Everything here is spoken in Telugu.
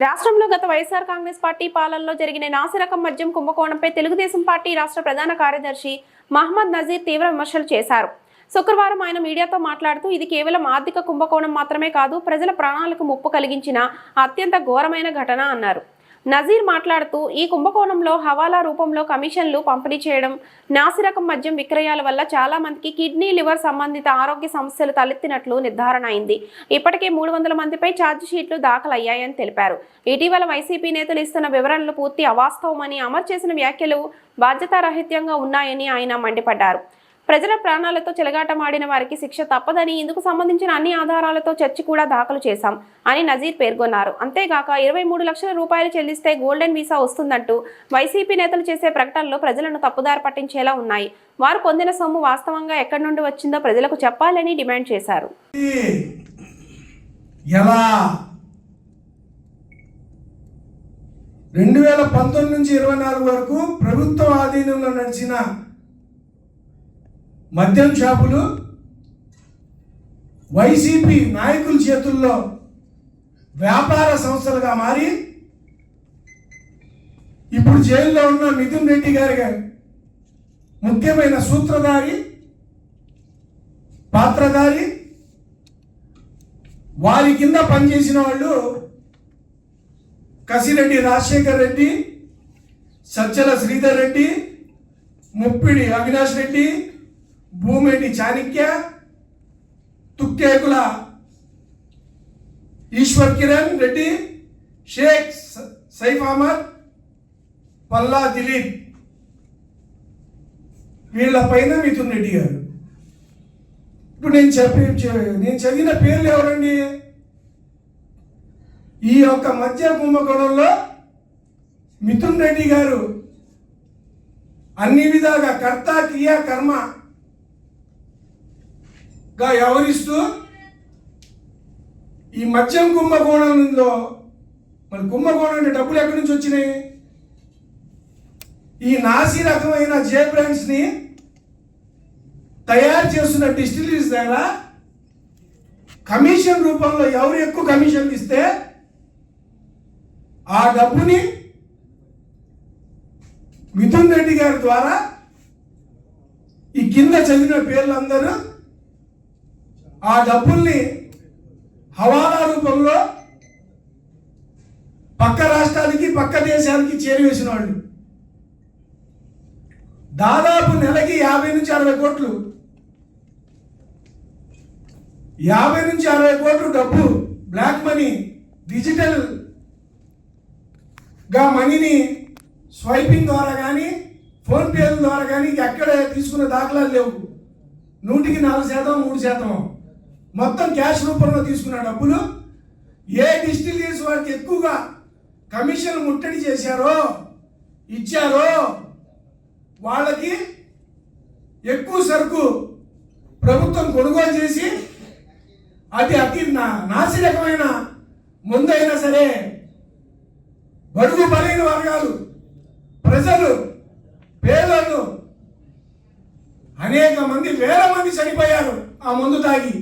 రాష్ట్రంలో గత వైఎస్ఆర్ కాంగ్రెస్ పార్టీ పాలనలో జరిగిన నాసిరకం మద్యం కుంభకోణంపై తెలుగుదేశం పార్టీ రాష్ట్ర ప్రధాన కార్యదర్శి మహమ్మద్ నజీర్ తీవ్ర విమర్శలు చేశారు. శుక్రవారం ఆయన మీడియాతో మాట్లాడుతూ ఇది కేవలం ఆర్థిక కుంభకోణం మాత్రమే కాదు ప్రజల ప్రాణాలకు ముప్పు కలిగించిన అత్యంత ఘోరమైన ఘటన అన్నారు. నజీర్ మాట్లాడుతూ ఈ కుంభకోణంలో హవాలా రూపంలో కమిషన్లు పంపిణీ చేయడం నాసిరకం మద్యం విక్రయాల వల్ల చాలా మందికి కిడ్నీ లివర్ సంబంధిత ఆరోగ్య సమస్యలు తలెత్తినట్లు నిర్ధారణ అయింది. ఇప్పటికే మూడు వందల మందిపై ఛార్జ్ షీట్లు దాఖలయ్యాయని తెలిపారు. ఇటీవల వైసీపీ నేతలు ఇస్తున్న వివరణలు పూర్తి అవాస్తవమని అమర్ చేసిన వ్యాఖ్యలు బాధ్యతారహిత్యంగా ఉన్నాయని ఆయన మండిపడ్డారు. ప్రజల ప్రాణాలతో చెలగాటమాడిన వారికి శిక్ష తప్పదని ఇందుకు సంబంధించిన అన్ని ఆధారాలతో చర్చి కూడా దాఖలు చేశాం అని నజీర్ పేర్కొన్నారు. అంతేగాక ఇరవై మూడు లక్షల రూపాయలు చెల్లిస్తే గోల్డెన్ వీసా వస్తుందంటూ వైసీపీ నేతలు చేసే ప్రకటనలు ప్రజలను తప్పుదారి పట్టించేలా ఉన్నాయి. వారు పొందిన సొమ్ము వాస్తవంగా ఎక్కడి నుండి వచ్చిందో ప్రజలకు చెప్పాలని డిమాండ్ చేశారు. ఎలా? రెండు వేల పంతొమ్మిది నుంచి ఇరవై నాలుగు వరకు ప్రభుత్వ ఆధీనంలో నడిచిన మద్యం షాపులు వైసీపీ నాయకుల చేతుల్లో వ్యాపార సంస్థలుగా మారి ఇప్పుడు జైల్లో ఉన్న మిథున్ రెడ్డి గారి ముఖ్యమైన సూత్రధారి పాత్రధారి వారి కింద పనిచేసిన వాళ్ళు కసిరెడ్డి రాజశేఖర్ రెడ్డి సజ్జల శ్రీధర్ రెడ్డి ముప్పిడి అవినాష్ రెడ్డి భూమిరెడ్డి చాణిక్య తుక్కేకుల ఈశ్వర్ కిరణ్ రెడ్డి షేక్ స- సైఫ్ అహ్మద్ పల్లా దిలీప్. వీళ్ళ పైన మిథున్ రెడ్డి గారు. ఇప్పుడు నేను చెప్పి నేను చదివిన పేర్లు ఎవరండి? ఈ యొక్క మధ్య కుంభకోణంలో మిథున్ రెడ్డి గారు అన్ని విధాలుగా కర్త క్రియ కర్మ గా వ్యవహరిస్తూ ఈ మద్యం కుంభకోణంలో మరి కుంభకోణం అంటే డబ్బులు ఎక్కడి నుంచి వచ్చినాయి? ఈ నాసి రకమైన జే బ్రాండ్స్ని తయారు చేస్తున్న డిస్టిలరీస్ దగ్గర కమిషన్ రూపంలో ఎవరు ఎక్కువ కమిషన్ ఇస్తే ఆ డబ్బుని మిథున్ రెడ్డి గారి ద్వారా ఈ కింద చదివిన పేర్లందరూ ఆ డబ్బుల్ని హవాలా రూపంలో పక్క రాష్ట్రానికి పక్క దేశానికి చేరివేసిన వాళ్ళు. దాదాపు నెలకి యాభై నుంచి అరవై కోట్లు. యాభై నుంచి అరవై కోట్లు డబ్బు బ్లాక్ మనీ డిజిటల్గా మనీని స్వైపింగ్ ద్వారా కానీ ఫోన్పేల ద్వారా కానీ ఎక్కడ తీసుకున్న దాఖలాలు లేవు. నూటికి నాలుగు శాతం మూడు శాతం. మొత్తం క్యాష్ రూపంలో తీసుకున్న డబ్బులు ఏ డిస్టిలరీస్ వారికి ఎక్కువగా కమిషన్ ముట్టడి చేశారో ఇచ్చారో వాళ్ళకి ఎక్కువ సరుకు ప్రభుత్వం కొనుగోలు చేసి అది అతి నా- నాసిరకమైన ముందైనా సరే బడుగు బలైన వర్గాలు ప్రజలు పేదలు అనేక మంది వేల మంది చనిపోయారు ఆ మందు తాగి.